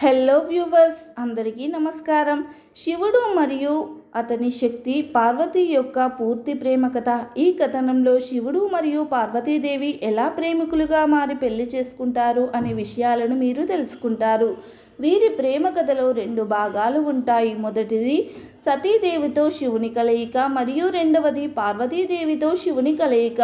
Hello viewers అందరికీ నమస్కారం. శివుడు మరియు అతని శక్తి పార్వతి యొక్క పూర్తి ప్రేమ కథ. ఈ కథనంలో శివుడు మరియు పార్వతీదేవి ఎలా ప్రేమికులుగా మారి పెళ్ళి చేసుకుంటారు అనే విషయాలను మీరు తెలుసుకుంటారు. వీరి ప్రేమ కథలో రెండు భాగాలు ఉంటాయి. మొదటిది సతీదేవితో శివుని కలయిక మరియు రెండవది పార్వతీదేవితో శివుని కలయిక.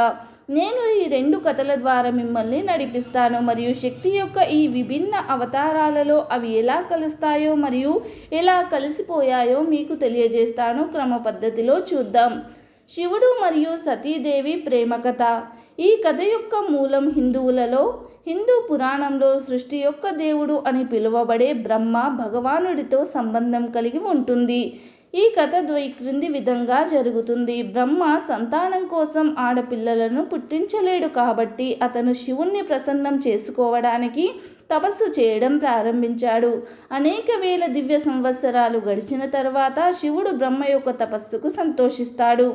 నేను ఈ రెండు కథల ద్వారా మిమ్మల్ని నడిపిస్తాను. మరియు శక్తి యొక్క ఈ విభిన్న అవతారాలలో అవి ఎలా కలుస్తాయో మరియు ఎలా కలిసిపోయాయో మీకు తెలియజేస్తాను. క్రమ పద్ధతిలో చూద్దాం. శివుడు మరియు సతీదేవి ప్రేమ కథ. ఈ కథ యొక్క మూలం హిందువులలో హిందూ పురాణంలో సృష్టి యొక్క దేవుడు అని పిలువబడే బ్రహ్మ భగవానుడితో సంబంధం కలిగి ఉంటుంది. ఈ కథ ద్వై క్రింది విధంగా జరుగుతుంది. బ్రహ్మ సంతానం కోసం ఆడపిల్లలను పుట్టించలేడు కాబట్టి అతను శివుణ్ణి ప్రసన్నం చేసుకోవడానికి తపస్సు చేయడం ప్రారంభించాడు. అనేక వేల దివ్య సంవత్సరాలు గడిచిన తర్వాత శివుడు బ్రహ్మ యొక్క తపస్సుకు సంతోషిస్తాడు.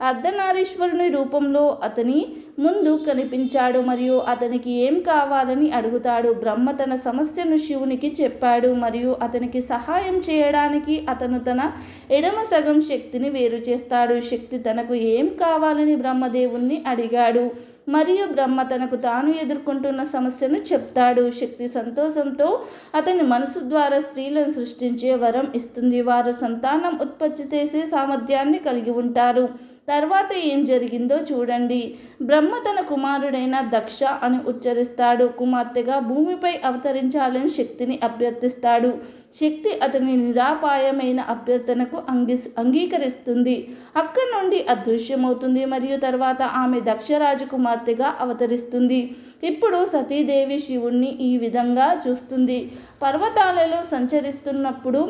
అర్ధనారీశ్వరుని రూపంలో అతని ముందు కనిపించాడు మరియు అతనికి ఏం కావాలని అడుగుతాడు. బ్రహ్మ తన సమస్యను శివునికి చెప్పాడు మరియు అతనికి సహాయం చేయడానికి అతను తన ఎడమ సగం శక్తిని వేరు చేస్తాడు. శక్తి తనకు ఏం కావాలని బ్రహ్మదేవుణ్ణి అడిగాడు మరియు బ్రహ్మ తనకు తాను ఎదుర్కొంటున్న సమస్యను చెప్తాడు. శక్తి సంతోషంతో అతని మనసు ద్వారా స్త్రీలను సృష్టించే వరం ఇస్తుంది. వారు సంతానం ఉత్పత్తి చేసే సామర్థ్యాన్ని కలిగి ఉంటారు. తర్వాత ఏం జరిగిందో చూడండి. బ్రహ్మ తన కుమారుడైన దక్ష అని ఉచ్చరిస్తాడు. కుమార్తెగా భూమిపై అవతరించాలని శక్తిని అభ్యర్థిస్తాడు. శక్తి అతని నిరాపాయమైన అభ్యర్థనకు అంగీ అంగీకరిస్తుంది. అక్కడి నుండి అదృశ్యమవుతుంది మరియు తర్వాత ఆమె దక్షరాజు కుమార్తెగా అవతరిస్తుంది. ఇప్పుడు సతీదేవి శివుణ్ణి ఈ విధంగా చూస్తుంది. పర్వతాలలో సంచరిస్తున్నప్పుడు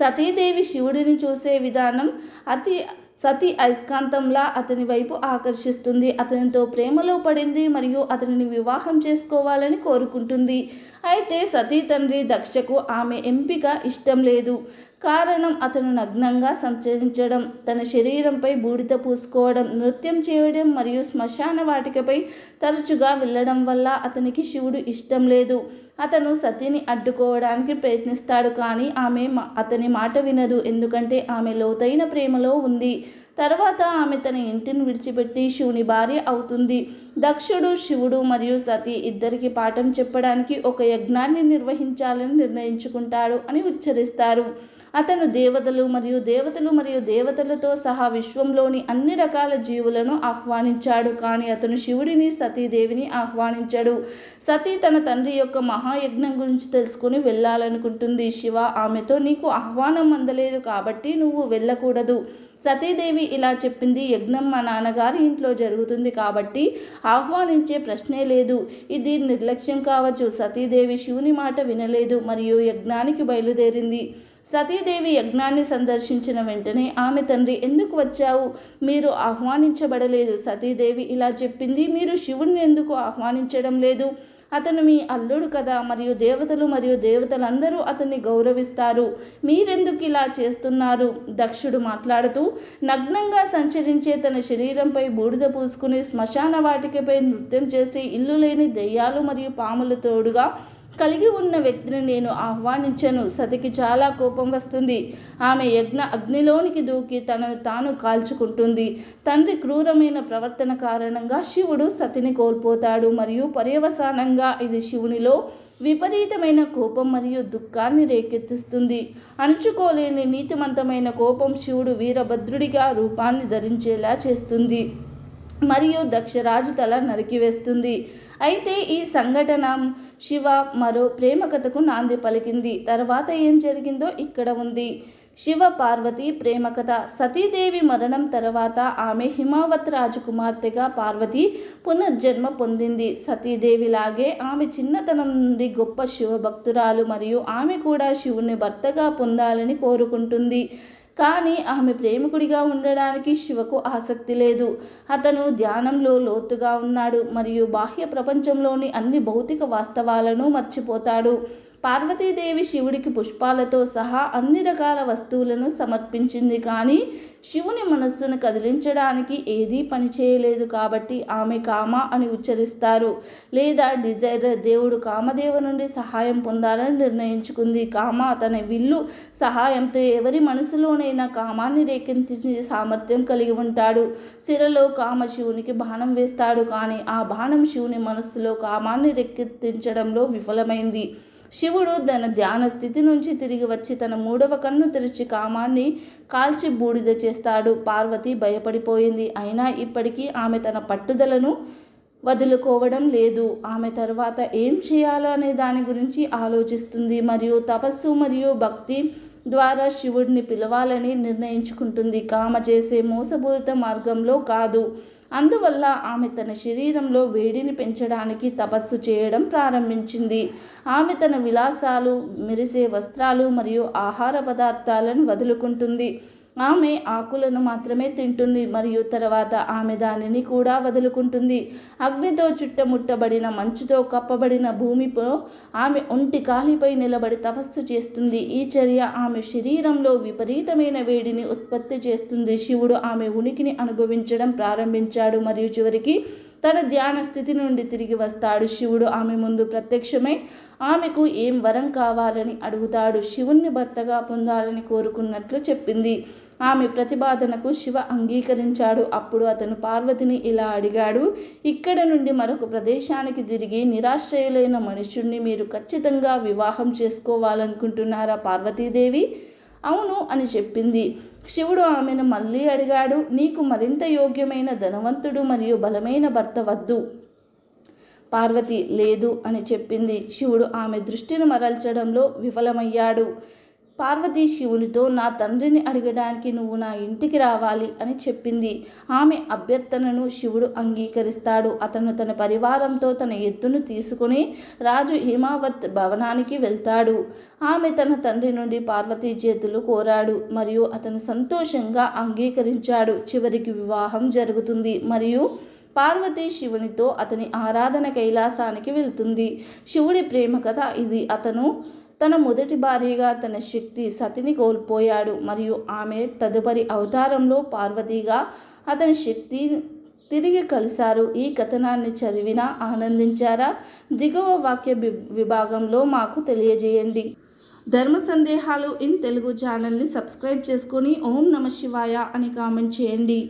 సతీదేవి శివుడిని చూసే విధానం అతి సతి అయస్కాంతంలా అతని వైపు ఆకర్షిస్తుంది. అతనితో ప్రేమలో పడింది మరియు అతనిని వివాహం చేసుకోవాలని కోరుకుంటుంది. అయితే సతీ తండ్రి దక్షకు ఆమె ఎంపిక ఇష్టం లేదు. కారణం అతను నగ్నంగా సంచరించడం తన శరీరంపై బూడిద పూసుకోవడం నృత్యం చేయడం మరియు శ్మశాన వాటికపై తరచుగా వెళ్ళడం వల్ల అతనికి శివుడు ఇష్టం లేదు. అతను సతిని అడ్డుకోవడానికి ప్రయత్నిస్తాడు కానీ ఆమె అతని మాట వినదు. ఎందుకంటే ఆమె లోతైన ప్రేమలో ఉంది. తర్వాత ఆమె తన ఇంటిని విడిచిపెట్టి శివుని భార్య అవుతుంది. దక్షుడు శివుడు మరియు సతి ఇద్దరికి పాఠం చెప్పడానికి ఒక యజ్ఞాన్ని నిర్వహించాలని నిర్ణయించుకుంటాడు అని ఉచ్చరిస్తారు. అతను దేవతలు మరియు దేవతలు మరియు దేవతలతో సహా విశ్వంలోని అన్ని రకాల జీవులను ఆహ్వానించాడు. కానీ అతను శివుడిని సతీదేవిని ఆహ్వానించాడు. సతీ తన తండ్రి యొక్క మహాయజ్ఞం గురించి తెలుసుకుని వెళ్ళాలనుకుంటుంది. శివ ఆమెతో నీకు ఆహ్వానం అందలేదు కాబట్టి నువ్వు వెళ్ళకూడదు. సతీదేవి ఇలా చెప్పింది. యజ్ఞం మా నాన్నగారి ఇంట్లో జరుగుతుంది కాబట్టి ఆహ్వానించే ప్రశ్నే లేదు. ఇది నిర్లక్ష్యం కావచ్చు. సతీదేవి శివుని మాట వినలేదు మరియు యజ్ఞానికి బయలుదేరింది. సతీదేవి యజ్ఞాన్ని సందర్శించిన వెంటనే ఆమె తండ్రి ఎందుకు వచ్చావు? మీరు ఆహ్వానించబడలేదు. సతీదేవి ఇలా చెప్పింది. మీరు శివుణ్ణి ఎందుకు ఆహ్వానించడం లేదు? అతను మీ అల్లుడు కదా మరియు దేవతలు మరియు దేవతలందరూ అతన్ని గౌరవిస్తారు. మీరెందుకు ఇలా చేస్తున్నారు? దక్షుడు మాట్లాడుతూ నగ్నంగా సంచరించే తన శరీరంపై బూడిద పూసుకుని శ్మశాన వాటికపై నృత్యం చేసి ఇల్లు లేని దెయ్యాలు మరియు పాములు తోడుగా కలిగి ఉన్న వ్యక్తిని నేను ఆహ్వానించను. సతికి చాలా కోపం వస్తుంది. ఆమె యజ్ఞ అగ్నిలోనికి దూకి తనను తాను కాల్చుకుంటుంది. తండ్రి క్రూరమైన ప్రవర్తన కారణంగా శివుడు సతిని కోల్పోతాడు. మరియు పర్యవసానంగా ఇది శివునిలో విపరీతమైన కోపం మరియు దుఃఖాన్ని రేకెత్తిస్తుంది. అణుచుకోలేని నీతిమంతమైన కోపం శివుడు వీరభద్రుడిగా రూపాన్ని ధరించేలా చేస్తుంది. మరియు దక్షరాజు తల నరికివేస్తుంది అయితే ఈ సంఘటన శివ మరో ప్రేమ కథకు నాంది పలికింది. తర్వాత ఏం జరిగిందో ఇక్కడ ఉంది. శివ పార్వతి ప్రేమ కథ. సతీదేవి మరణం తర్వాత ఆమె హిమావత్ రాజకుమార్తెగా పార్వతి పునర్జన్మ పొందింది. సతీదేవిలాగే ఆమె చిన్నతనం నుండి గొప్ప శివభక్తురాలు మరియు ఆమె కూడా శివుని భర్తగా పొందాలని కోరుకుంటుంది. కానీ ఆమె ప్రేమికుడిగా ఉండడానికి శివకు ఆసక్తి లేదు. అతను ధ్యానంలో లోతుగా ఉన్నాడు మరియు బాహ్య ప్రపంచంలోని అన్ని భౌతిక వాస్తవాలను మర్చిపోతాడు. పార్వతీదేవి శివుడికి పుష్పాలతో సహా అన్ని రకాల వస్తువులను సమర్పించింది. కానీ శివుని మనస్సును కదిలించడానికి ఏదీ పని చేయలేదు కాబట్టి ఆమె కామ అని ఉచ్చరిస్తారు. లేదా డిజైర్ దేవుడు కామదేవ నుండి సహాయం పొందాలని నిర్ణయించుకుంది. కామ తన విల్లు సహాయంతో ఎవరి మనసులోనైనా కామాన్ని రేకెత్తించే సామర్థ్యం కలిగి ఉంటాడు. సిరలో కామ శివునికి బాణం వేస్తాడు. కానీ ఆ బాణం శివుని మనస్సులో కామాన్ని రేకెత్తించడంలో విఫలమైంది. శివుడు తన ధ్యాన స్థితి నుంచి తిరిగి వచ్చి తన మూడవ కన్ను తెరిచి కామాన్ని కాల్చి బూడిద చేస్తాడు. పార్వతి భయపడిపోయింది. అయినా ఇప్పటికీ ఆమె తన పట్టుదలను వదులుకోవడం లేదు. ఆమె తర్వాత ఏం చేయాలో అనే దాని గురించి ఆలోచిస్తుంది. మరియు తపస్సు మరియు భక్తి ద్వారా శివుడిని పిలవాలని నిర్ణయించుకుంటుంది. కామ చేసే మోసపూరిత మార్గంలో కాదు. అందువల్ల ఆమె తన శరీరంలో వేడిని పెంచడానికి తపస్సు చేయడం ప్రారంభించింది. ఆమె తన విలాసాలు మెరిసే వస్త్రాలు మరియు ఆహార పదార్థాలను వదులుకుంటుంది. ఆమె ఆకులను మాత్రమే తింటుంది మరియు తర్వాత ఆమె దానిని కూడా వదులుకుంటుంది. అగ్నితో చుట్టముట్టబడిన మంచుతో కప్పబడిన భూమిలో ఆమె ఒంటి కాలిపై నిలబడి తపస్సు చేస్తుంది. ఈ చర్య ఆమె శరీరంలో విపరీతమైన వేడిని ఉత్పత్తి చేస్తుంది. శివుడు ఆమె ఉనికిని అనుభవించడం ప్రారంభించాడు మరియు చివరికి తన ధ్యాన స్థితి నుండి తిరిగి వస్తాడు. శివుడు ఆమె ముందు ప్రత్యక్షమై ఆమెకు ఏం వరం కావాలని అడుగుతాడు. శివుణ్ణి భర్తగా పొందాలని కోరుకున్నట్లు చెప్పింది. ఆమె ప్రతిపాదనకు శివ అంగీకరించాడు. అప్పుడు అతను పార్వతిని ఇలా అడిగాడు ఇక్కడ నుండి మరొక ప్రదేశానికి తిరిగి నిరాశ్రయులైన మనుషుణ్ణి మీరు ఖచ్చితంగా వివాహం చేసుకోవాలనుకుంటున్నారా పార్వతీదేవి? అవును అని చెప్పింది. శివుడు ఆమెను మళ్ళీ అడిగాడు నీకు మరింత యోగ్యమైన ధనవంతుడు మరియు బలమైన భర్త వద్దు. పార్వతి లేదు అని చెప్పింది. శివుడు ఆమె దృష్టిని మరల్చడంలో విఫలమయ్యాడు. పార్వతీ శివునితో నా తండ్రిని అడగడానికి నువ్వు నా ఇంటికి రావాలి అని చెప్పింది. ఆమె అభ్యర్థనను శివుడు అంగీకరిస్తాడు. అతను తన పరివారంతో తన ఎత్తును తీసుకుని రాజు హిమావత్ భవనానికి వెళ్తాడు. ఆమె తన తండ్రి నుండి పార్వతీ చేతులు కోరాడు మరియు అతను సంతోషంగా అంగీకరించాడు. చివరికి వివాహం జరుగుతుంది మరియు పార్వతి శివునితో అతని ఆరాధన కైలాసానికి వెళ్తుంది. శివుడి ప్రేమ కథ ఇది. అతను తన మొదటి భార్యగా తన శక్తి సతిని కోల్పోయాడు మరియు ఆమె తదుపరి అవతారంలో పార్వతిగా అతని శక్తి తిరిగి కలిశారు. ఈ కథనాన్ని చదివినా ఆనందించారా? దిగువ వాక్య విభాగంలో మాకు తెలియజేయండి. ధర్మ సందేహాలు ఇన్ తెలుగు ఛానల్ని సబ్స్క్రైబ్ చేసుకొని ఓం నమ శివాయ అని కామెంట్ చేయండి.